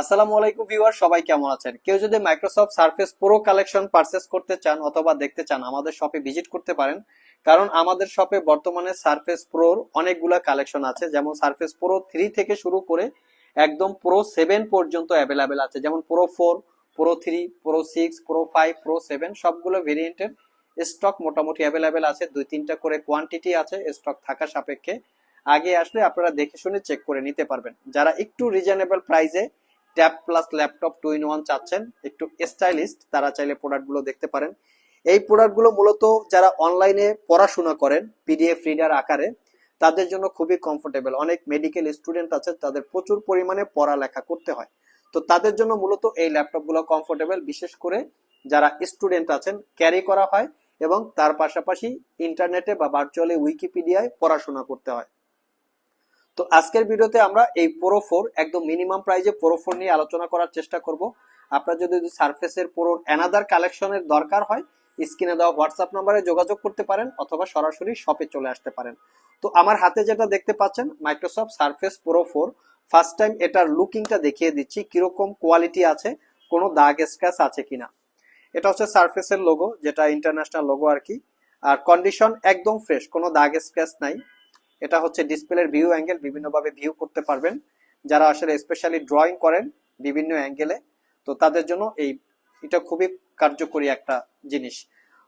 আসসালামু আলাইকুম ভিউয়ার, সবাই কেমন আছেন? কেউ যদি Microsoft Surface Pro collection purchase করতে চান অথবা দেখতে চান, আমাদের শপে ভিজিট করতে পারেন। কারণ আমাদের শপে বর্তমানে সার্ফেস প্রোর অনেকগুলা কালেকশন আছে। যেমন সার্ফেস প্রো থ্রি থেকে শুরু করে একদম প্রো সেভেন পর্যন্ত অ্যাভেলেবেল আছে। যেমন Pro four Pro three Pro six Pro five Pro seven সবগুলো ভেরিয়েন্টের স্টক মোটামুটি অ্যাভেলেবেল আছে। দুই, তিনটা করে কোয়ান্টিটি আছে স্টক থাকা সাপেক্ষে। আগে আসলে আপনারা দেখে শুনে চেক করে নিতে পারবেন। যারা একটু রিজনেবল প্রাইসে tab plus laptop two in one চাচ্ছেন। একটু স্টাইলিস্ট তারা চাইলে প্রোডাক্টগুলো দেখতে পারেন। এই প্রোডাক্টগুলো মূলত যারা অনলাইনে পড়াশোনা করেন পিডিএফ রিডার আকারে, তাদের জন্য খুবই কমফোর্টেবল অনেক মেডিকেল স্টুডেন্ট আছে, তাদের প্রচুর পরিমাণে পড়ালেখা করতে হয়। তো তাদের জন্য মূলত এই ল্যাপটপগুলো কমফোর্টেবল বিশেষ করে যারা স্টুডেন্ট আছেন ক্যারি করা হয় এবং তার পাশাপাশি ইন্টারনেটে বা ভার্চুয়ালি উইকিপিডিয়ায় পড়াশোনা করতে হয়। তো আজকের ভিডিওতে আমরা এই প্রো ফোর একদম মিনিমাম প্রাইজে প্রো ফোর নিয়ে আলোচনা করার চেষ্টা করব। আপনার যদি সার্ফেসের প্রো অ্যানাদার কালেকশনের দরকার হয় স্ক্রিনে দেওয়া হোয়াটসঅ্যাপ নাম্বারে যোগাযোগ করতে পারেন অথবা সরাসরি শপে চলে আসতে পারেন। তো আমার হাতে যেটা দেখতে পাচ্ছেন Microsoft Surface Pro four first time এটার লুকিংটা দেখিয়ে দিচ্ছি, কীরকম কোয়ালিটি আছে, কোনো দাগ স্ক্র্যাচ আছে কিনা। এটা হচ্ছে সার্ফেসের লোগো যেটা ইন্টারন্যাশনাল লোগো আর কি। আর কন্ডিশন একদম ফ্রেশ কোনো দাগ স্ক্র্যাচ নাই। এটা হচ্ছে ডিসপ্লের ভিউ অ্যাঙ্গেল, বিভিন্নভাবে ভিউ করতে পারবেন। যারা আসলে স্পেশালি ড্রয়িং করেন বিভিন্ন অ্যাঙ্গেলে তো তাদের জন্য এই, এটা খুবই কার্যকরী একটা জিনিস।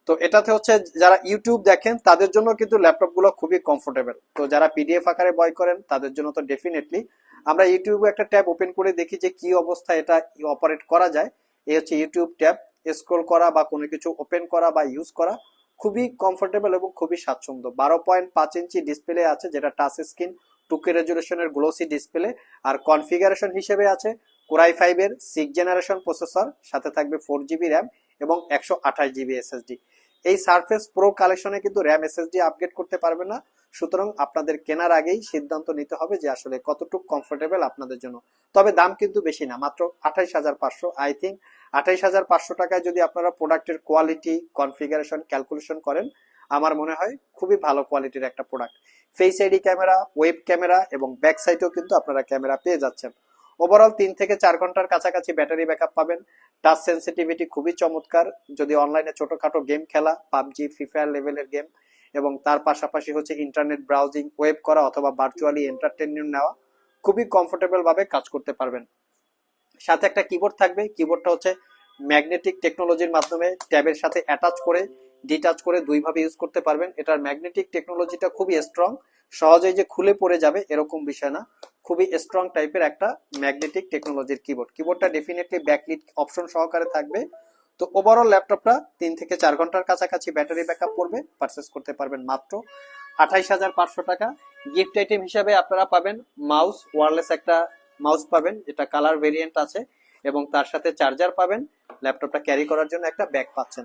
তো এটাতে হচ্ছে যারা ইউটিউব দেখেন, তাদের জন্য কিন্তু ল্যাপটপগুলো খুবই কমফোর্টেবল তো যারা পিডিএফ আকারে বয় করেন, তাদের জন্য তো ডেফিনেটলি আমরা ইউটিউবে একটা ট্যাব ওপেন করে দেখি যে কি অবস্থায় এটা অপারেট করা যায়। এই হচ্ছে ইউটিউব ট্যাব। স্ক্রল করা বা কোনো কিছু ওপেন করা বা ইউজ করা খুবই কমফোর্টেবল এবং খুবই স্বাচ্ছন্দ্য। বারো পয়েন্ট পাঁচ ইঞ্চি ডিসপ্লে আছে যেটা টাচ স্ক্রিন টুকে রেজুলেশনের গ্লোসি ডিসপ্লে আর কনফিগারেশন হিসেবে আছে কোরাই ফাইভের সিক্স জেনারেশন প্রসেসর সাথে থাকবে ফোর জিবি র্যাম এবং একশো আঠাশ জিবি এসএসডি এই সারফেস প্রো কালেকশনে কিন্তু র্যাম এসএসডি আপগ্রেড করতে পারবে না। সুতরাং আপনাদের কেনার আগেই সিদ্ধান্ত নিতে হবে যে আসলে কতটুকু কমফোর্টেবল আপনাদের জন্য। তবে দাম কিন্তু বেশি না, মাত্র আঠাইশ হাজার পাঁচশো আই থিঙ্ক আঠাইশ হাজার পাঁচশো টাকায় যদি আপনারা প্রোডাক্টের কোয়ালিটি কনফিগারেশন ক্যালকুলেশন করেন, আমার মনে হয় খুবই ভালো কোয়ালিটির একটা product face ID camera web camera এবং ব্যাক সাইডেও কিন্তু আপনারা ক্যামেরা পেয়ে যাচ্ছেন। ওভারঅল তিন থেকে চার ঘণ্টার কাছাকাছি ব্যাটারি ব্যাকআপ পাবেন। টাচ সেন্সিটিভিটি খুবই চমৎকার। যদি অনলাইনে ছোটখাটো গেম খেলা পাবজি ফ্রি ফায়ার লেভেলের গেম এবং তার পাশাপাশি হচ্ছে ইন্টারনেট ব্রাউজিং ওয়েব করা অথবা ভার্চুয়ালি এন্টারটেনমেন্ট নেওয়া, খুবই কমফোর্টেবল ভাবে কাজ করতে পারবেন। সাথে একটা কিবোর্ড থাকবে। কিবোর্ডটা হচ্ছে ম্যাগনেটিক টেকনোলজির মাধ্যমে ট্যাবের সাথে অ্যাটাচ করে ডিটাচ করে দুইভাবে ইউজ করতে পারবেন। এটার ম্যাগনেটিক টেকনোলজিটা খুবই স্ট্রং সহজেই যে খুলে পড়ে যাবে এরকম বিষয় না। খুবই স্ট্রং টাইপের একটা ম্যাগনেটিক টেকনোলজির কিবোর্ড কিবোর্ডটা ডেফিনেটলি ব্যাকলিট অপশন সহকারে থাকবে। তো ওভারঅল ল্যাপটপটা তিন থেকে চার ঘণ্টার কাছাকাছি ব্যাটারি ব্যাকআপ করবে পারচেস করতে পারবেন মাত্র আঠাইশ হাজার পাঁচশো টাকা। গিফট আইটেম হিসাবে আপনারা পাবেন মাউস ওয়ারলেস একটা মাউস পাবেন, যেটা কালার ভেরিয়েন্ট আছে, এবং তার সাথে চার্জার পাবেন, ল্যাপটপটা ক্যারি করার জন্য একটা ব্যাগ পাচ্ছেন।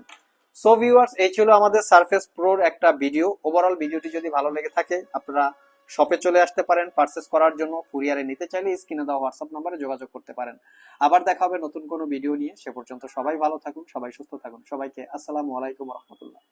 সো ভিউয়ার্স এই ছিল আমাদের সারফেস প্রোর একটা ভিডিও ওভারঅল ভিডিওটি যদি ভালো লেগে থাকে, আপনারা শপে চলে আসতে পারেন পারচেস করার জন্য কুরিয়ারে নিতে চাইলে স্ক্রিনে দেওয়া হোয়াটসঅ্যাপ নাম্বারে যোগাযোগ করতে পারেন। আবার দেখা হবে নতুন কোনো ভিডিও নিয়ে। সে পর্যন্ত সবাই ভালো থাকুন, সবাই সুস্থ থাকুন। সবাইকে আসসালামু আলাইকুম রহমতুল্লাহ।